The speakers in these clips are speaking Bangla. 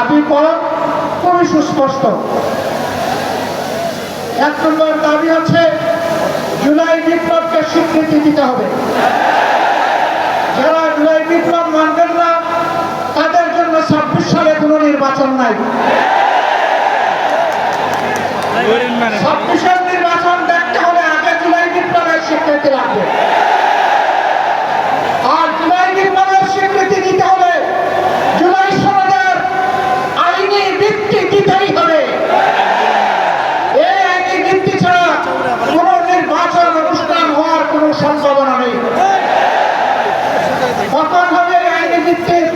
দাবি করা খুবই সুস্পষ্ট। এক নম্বর দাবি হচ্ছে জুলাই বিপ্লবকে স্বীকৃতি দিতে হবে। যারা জুলাই বিপ্লব মানবেন না, তাদের জন্য ছাব্বিশ সালে কোনো নির্বাচন নাই। ছাব্বিশের নির্বাচন দেখতে হলে আগে জুলাই বিপ্লবের স্বীকৃতি লাগবে আর জুলাই বিপ্লবের স্বীকৃতি দিতে হলে জুলাই সনদের আইনি ভিত্তি দিতেই হবে এই আইনি ভিত্তি ছাড়া কোন নির্বাচন অনুষ্ঠান হওয়ার কোনো সম্ভাবনা নেই কখন হবে এই আইনি ভিত্তির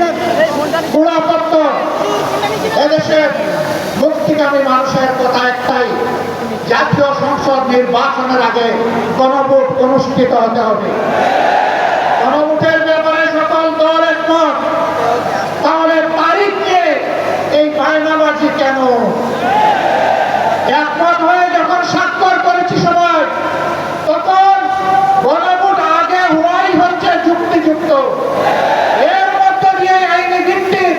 গুণাপত্র এদেশের মুক্তিকামী মানুষের কথা একটাই, জাতীয় সংসদ নির্বাচনের আগে গণভোট অনুষ্ঠিত হতে হবে। গণভোটের ব্যাপারে সকল দল একমত। তাহলে তারিখ নিয়ে এই বায়নাবাজি কেন? একমত হয়ে যখন স্বাক্ষর করেছি সবাই, তখন গণভোট আগে হওয়াই হচ্ছে যুক্তিযুক্ত এর মধ্য দিয়ে আইনি ভিত্তির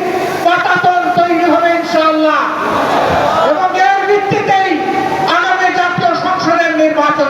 পাটাতন তৈরি হবে ইনশাআল্লাহ এবং এর ভিত্তিতেই আগামী জাতীয় সংসদের নির্বাচন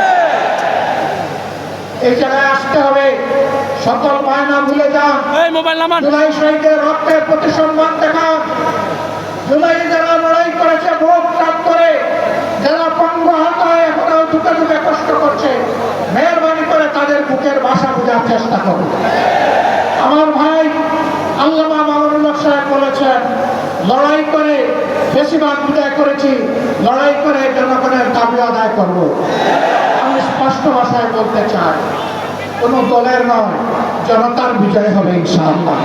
এই জায়গায় আসতে হবে। সকল বায়না ভুলে যান। জুলাই শহীদের রক্তের প্রতি সম্মান দেখান। জুলাই যারা লড়াই করেছে ভোট ত্যাগ করে যারা পঙ্গ হাত হয়ে কষ্ট করছে মেহরবানি করে তাদের বুকের ভাষা বোঝার চেষ্টা করুন। আমার ভাই আল্লামা মামুনুল্লাহ সাহেব বলেছেন লড়াই করে বেশিরভাগ বিদায় করেছি লড়াই করে জনগণের দাবি আদায় করব। স্পষ্ট ভাষায় বলতে চাই কোনো দলের নয়, জনতার বিজয় হবে ইনশাআল্লাহ।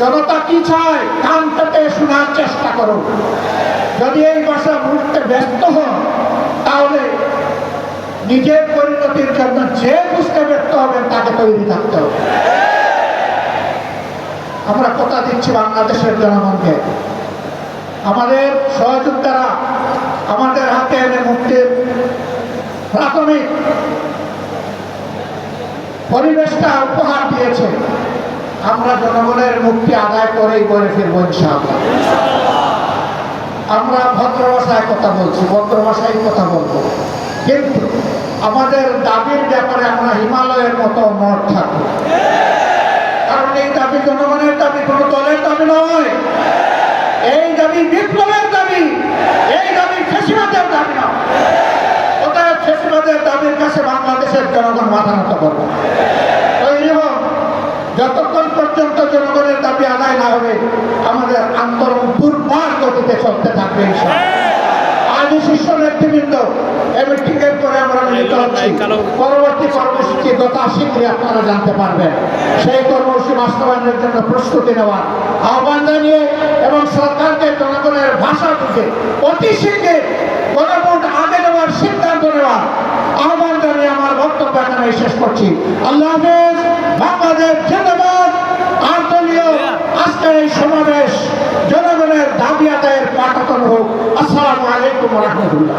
জনতা কি চায়, কান পেতে শোনার চেষ্টা করো যদি এই ভাষা বুঝতে ব্যস্ত হন তাহলে নিজের পরিণতির জন্য যে বুঝতে ব্যর্থ হবেন, তাকে তৈরি থাকতে হবে। আমরা কথা দিচ্ছি বাংলাদেশের জনগণকে। আমাদের সহযোদ্ধারা আমাদের হাতে এনে মুক্তির প্রাথমিক পরিবেশটা উপহার দিয়েছে। আমরা জনগণের মুক্তি আদায় করেই করে ফিরবো ইনশাআল্লাহ। আমরা ভদ্র ভাষায় কথা বলছি ভদ্র ভাষায় কথা বলব। কিন্তু আমাদের দাবির ব্যাপারে আমরা হিমালয়ের মতো মঠ থাকব। কারণ এই দাবি জনগণের দাবি, কোনো দলের দাবি নয়। এই দাবি বিপ্লবের দাবি। এই দাবি ফেসিবাদের দাবি নয়। ফেসিবাদের দাবির কাছে বাংলাদেশের জনগণ মাথা নত করবে। যতক্ষণ পর্যন্ত জনগণের দাবি আদায় না হবে আমাদের আন্দোলন দুর্বার গতিতে চলতে থাকবে আজ শীর্ষ নেতৃবৃন্দ এই মিটিং এর পরে আমরা মিলিত হচ্ছি। পরবর্তী কর্মসূচি যথা শীঘ্রই আপনারা জানতে পারবেন। সেই কর্মসূচি বাস্তবায়নের জন্য প্রস্তুতি নেওয়ার আহ্বান জানিয়ে এবং সরকারকে জনগণের ভাষা বুঝে অতি শীঘ্রে গণভোট আগে নেওয়ার সিদ্ধান্ত নেওয়া। আহ্বান জানিয়ে আমার বক্তব্য এখানে শেষ করছি। আল্লাহ হাফেজ, বাংলাদেশ ধন্যবাদ আর দলীয় আজকের এই সমাবেশ জনগণের দাবি আদায়ের পাঠাতন হোক। আসসালামু আলাইকুম রহমতুল্লাহ।